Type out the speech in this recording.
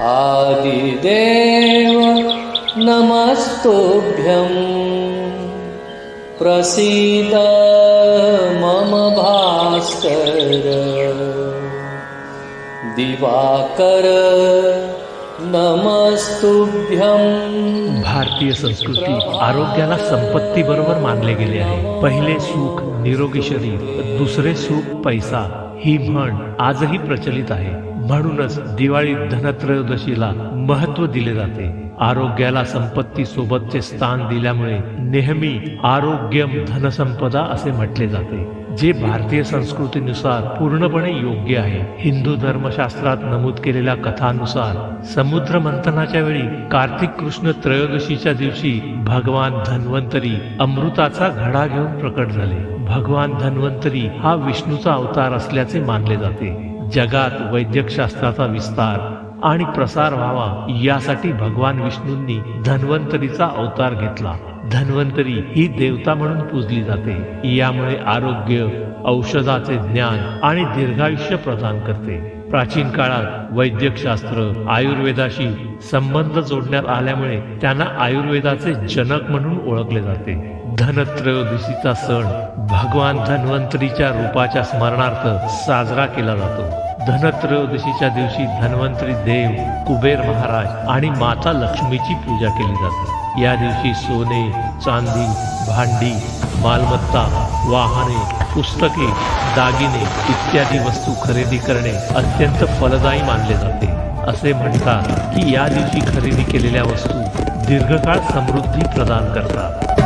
आदिदेव नमस्तोभ्यं। प्रसीद मम भास्कर। दिवाकर नमस्तुभ्यं। भारतीय संस्कृती आरोग्याला संपत्ती बरोबर मानले गेले आहे. पहिले सुख निरोगी शरीर दुसरे सुख पैसा. ही म्हण आजही प्रचलित आहे. म्हणूनच दिवाळीत धनत्रयोदशीला महत्त्व दिले जाते. आरोग्याला संपत्ती सोबतचे स्थान दिल्यामुळे नेहमी आरोग्यम धनसंपदा असे म्हटले जाते. जे भारतीय संस्कृतीनुसार पूर्णपणे योग्य आहे. हिंदू धर्मशास्त्रात नमूद केलेल्या कथानुसार समुद्र मंथनाच्या वेळी कार्तिक कृष्ण त्रयोदशीच्या दिवशी भगवान धन्वंतरी अमृताचा घडा घेऊन प्रकट झाले. भगवान धन्वंतरी हा विष्णूचा अवतार असल्याचे मानले जाते. जगात वैद्यकशास्त्राचा विस्तार आणि प्रसार व्हावा यासाठी भगवान विष्णूंनी धन्वंतरीचा अवतार घेतला. धन्वंतरी ही देवता म्हणून पूजली जाते. यामुळे आरोग्य औषधाचे ज्ञान आणि दीर्घायुष्य प्रदान करते. प्राचीन काळात वैद्यकशास्त्र आयुर्वेदाशी संबंध जोडण्यात आल्यामुळे त्यांना आयुर्वेदाचे जनक म्हणून ओळखले जाते. धनत्रयोदशीचा सण भगवान धन्वंतरीच्या रूपाच्या स्मरणार्थ साजरा केला जातो. धनत्रयोदशीच्या दिवशी धन्वंतरी देव कुबेर महाराज आणि माता लक्ष्मीची पूजा केली जाते. या दिवशी सोने चांदी भांडी मालमत्ता वाहने पुस्तके दागिने इत्यादी वस्तू खरेदी करणे अत्यंत फलदायी मानले जाते. असे म्हणतात की या दिवशी खरेदी केलेल्या वस्तू दीर्घकाळ समृद्धी प्रदान करतात.